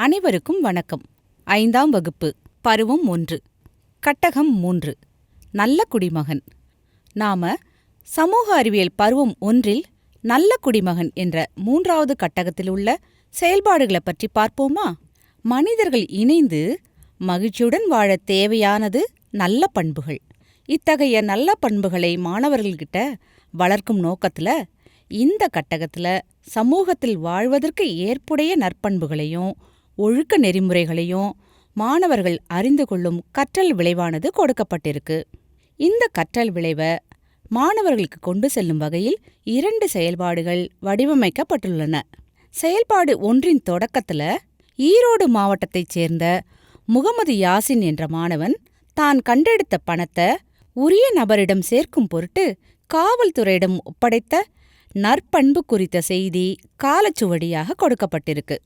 அனைவருக்கும் வணக்கம். ஐந்தாம் வகுப்பு பருவம் ஒன்று கட்டகம் மூன்று நல்ல குடிமகன். நாம சமூக அறிவியல் பருவம் ஒன்றில் நல்ல குடிமகன் என்ற மூன்றாவது கட்டகத்தில் உள்ள செயல்பாடுகளை பற்றி பார்ப்போமா? மனிதர்கள் இணைந்து மகிழ்ச்சியுடன் வாழ தேவையானது நல்ல பண்புகள். இத்தகைய நல்ல பண்புகளை மாணவர்கள்கிட்ட வளர்க்கும் நோக்கத்துல இந்த கட்டகத்துல சமூகத்தில் வாழ்வதற்கு ஏற்புடைய நற்பண்புகளையும் ஒழுக்க நெறிமுறைகளையும் மாணவர்கள் அறிந்து கொள்ளும் கற்றல் விளைவானது கொடுக்கப்பட்டிருக்கு. இந்த கற்றல் விளைவை மாணவர்களுக்கு கொண்டு செல்லும் வகையில் இரண்டு செயல்பாடுகள் வடிவமைக்கப்பட்டுள்ளன. செயல்பாடு ஒன்றின் தொடக்கத்துல ஈரோடு மாவட்டத்தைச் சேர்ந்த முகமது யாசின் என்ற மாணவன் தான் கண்டெடுத்த பணத்தை உரிய நபரிடம் சேர்க்கும் பொருட்டு காவல்துறையிடம் ஒப்படைத்த நற்பண்பு குறித்த செய்தி காலச்சுவடியாக கொடுக்கப்பட்டிருக்கு.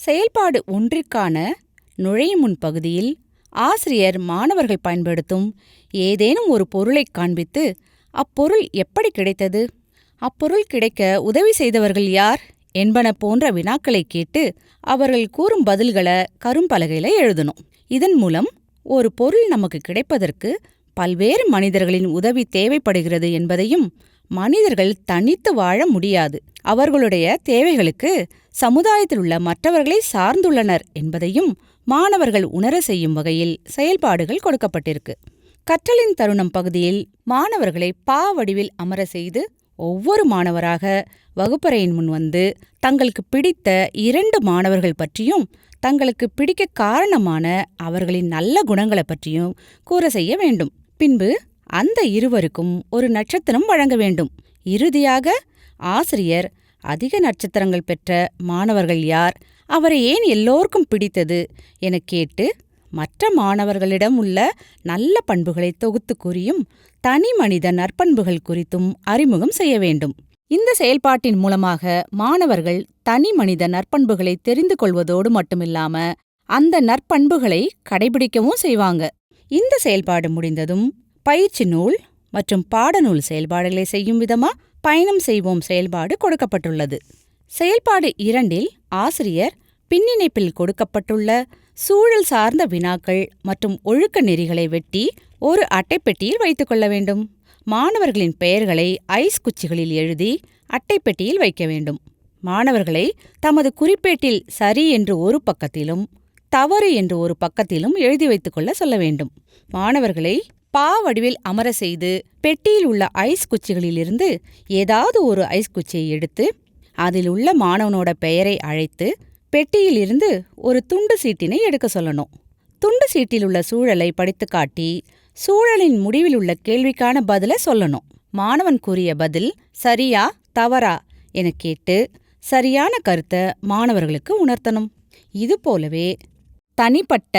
செயல்பாடு ஒன்றிற்கான நுழையும் முன் பகுதியில் ஆசிரியர் மாணவர்கள் பயன்படுத்தும் ஏதேனும் ஒரு பொருளைக் காண்பித்து அப்பொருள் எப்படி கிடைத்தது? அப்பொருள் கிடைக்க உதவி செய்தவர்கள் யார்? என்பன போன்ற வினாக்களை கேட்டு அவர்கள் கூறும் பதில்களை கரும்பலகையில் எழுதணும். இதன் மூலம் ஒரு பொருள் நமக்கு கிடைப்பதற்கு பல்வேறு மனிதர்களின் உதவி தேவைப்படுகிறது என்பதையும் மனிதர்கள் தனித்து வாழ முடியாது. அவர்களுடைய தேவைகளுக்கு சமுதாயத்தில் உள்ள மற்றவர்களை சார்ந்துள்ளனர் என்பதையும் மாணவர்கள் உணர செய்யும் வகையில் செயல்பாடுகள் கொடுக்கப்பட்டிருக்கு. கற்றலின் தருணம் பகுதியில் மாணவர்களை பா வடிவில் அமர செய்து ஒவ்வொரு மாணவராக வகுப்பறையின் முன் வந்து தங்களுக்கு பிடித்த இரண்டு மாணவர்கள் பற்றியும் தங்களுக்கு பிடிக்க காரணமான அவர்களின் நல்ல குணங்களை பற்றியும் கூற செய்ய வேண்டும். பின்பு அந்த இருவருக்கும் ஒரு நட்சத்திரம் வழங்க வேண்டும். இறுதியாக ஆசிரியர் அதிக நட்சத்திரங்கள் பெற்ற மாணவர்கள் யார்? அவரை ஏன் எல்லோருக்கும் பிடித்தது? எனக் கேட்டு மற்ற மாணவர்களிடம் உள்ள நல்ல பண்புகளை தொகுத்து கூறியும் தனி மனித நற்பண்புகள் குறித்தும் அறிமுகம் செய்ய வேண்டும். இந்த செயல்பாட்டின் மூலமாக மாணவர்கள் தனி மனித நற்பண்புகளை தெரிந்து கொள்வதோடு மட்டுமில்லாம அந்த நற்பண்புகளை கடைபிடிக்கவும் செய்வாங்க. இந்த செயல்பாடு முடிந்ததும் பயிற்சி நூல் மற்றும் பாடநூல் செயல்பாடுகளை செய்யும் விதமா பயணம் செய்வோம் செயல்பாடு கொடுக்கப்பட்டுள்ளது. செயல்பாடு இரண்டில் ஆசிரியர் பின்னிணைப்பில் கொடுக்கப்பட்டுள்ள சூழல் சார்ந்த வினாக்கள் மற்றும் ஒழுக்க நெறிகளை வெட்டி ஒரு அட்டைப்பெட்டியில் வைத்துக் கொள்ள வேண்டும். மாணவர்களின் பெயர்களை ஐஸ் குச்சிகளில் எழுதி அட்டைப்பெட்டியில் வைக்க வேண்டும். மாணவர்களை தமது குறிப்பேட்டில் சரி என்று ஒரு பக்கத்திலும் தவறு என்று ஒரு பக்கத்திலும் எழுதி வைத்துக்கொள்ள சொல்ல வேண்டும். மாணவர்களை பா வடிவில் அமர செய்து பெட்டியில் உள்ள ஐஸ் குச்சிகளிலிருந்து ஏதாவது ஒரு ஐஸ் குச்சியை எடுத்து அதில் உள்ள மாணவனோட பெயரை அழைத்து பெட்டியிலிருந்து ஒரு துண்டு சீட்டினை எடுக்க சொல்லணும். துண்டு சீட்டில் உள்ள சூழலை படித்து காட்டி சூழலின் முடிவில் உள்ள கேள்விக்கான பதில சொல்லணும். மாணவன் கூறிய பதில் சரியா தவறா? என கேட்டு சரியான கருத்தை மாணவர்களுக்கு உணர்த்தணும். இது போலவே தனிப்பட்ட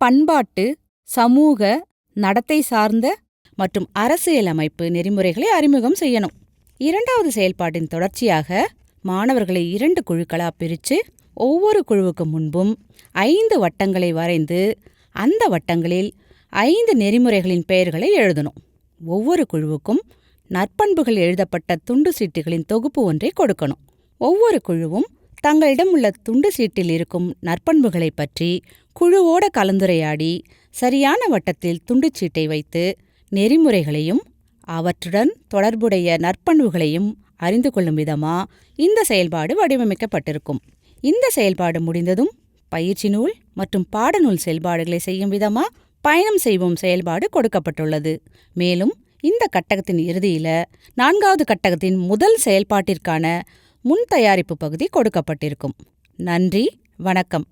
பண்பாட்டு சமூக நடத்தை சார்ந்த மற்றும் அரசியலமைப்பு நெறிமுறைகளை அறிமுகம் செய்யணும். இரண்டாவது செயல்பாட்டின் தொடர்ச்சியாக மாணவர்களை இரண்டு குழுக்களா பிரித்து ஒவ்வொரு குழுவுக்கு முன்பும் ஐந்து வட்டங்களை வரைந்து அந்த வட்டங்களில் ஐந்து நெறிமுறைகளின் பெயர்களை எழுதணும். ஒவ்வொரு குழுவுக்கும் நற்பண்புகள் எழுதப்பட்ட துண்டு சீட்டுகளின் தொகுப்பு ஒன்றை கொடுக்கணும். ஒவ்வொரு குழுவும் தங்களிடம் உள்ள துண்டு சீட்டில் இருக்கும் நற்பண்புகளைப் பற்றி குழுவோட கலந்துரையாடி சரியான வட்டத்தில் துண்டுச்சீட்டை வைத்து நெறிமுறைகளையும் அவற்றுடன் தொடர்புடைய நற்பண்புகளையும் அறிந்து கொள்ளும் விதமா இந்த செயல்பாடு வடிவமைக்கப்பட்டிருக்கும். இந்த செயல்பாடு முடிந்ததும் பயிற்சி நூல் மற்றும் பாடநூல் செயல்பாடுகளை செய்யும் விதமா பயணம் செய்வோம் செயல்பாடு கொடுக்கப்பட்டுள்ளது. மேலும் இந்த கட்டகத்தின் இறுதியில நான்காவது கட்டகத்தின் முதல் செயல்பாட்டிற்கான முன் தயாரிப்பு பகுதி கொடுக்கப்பட்டிருக்கும். நன்றி வணக்கம்.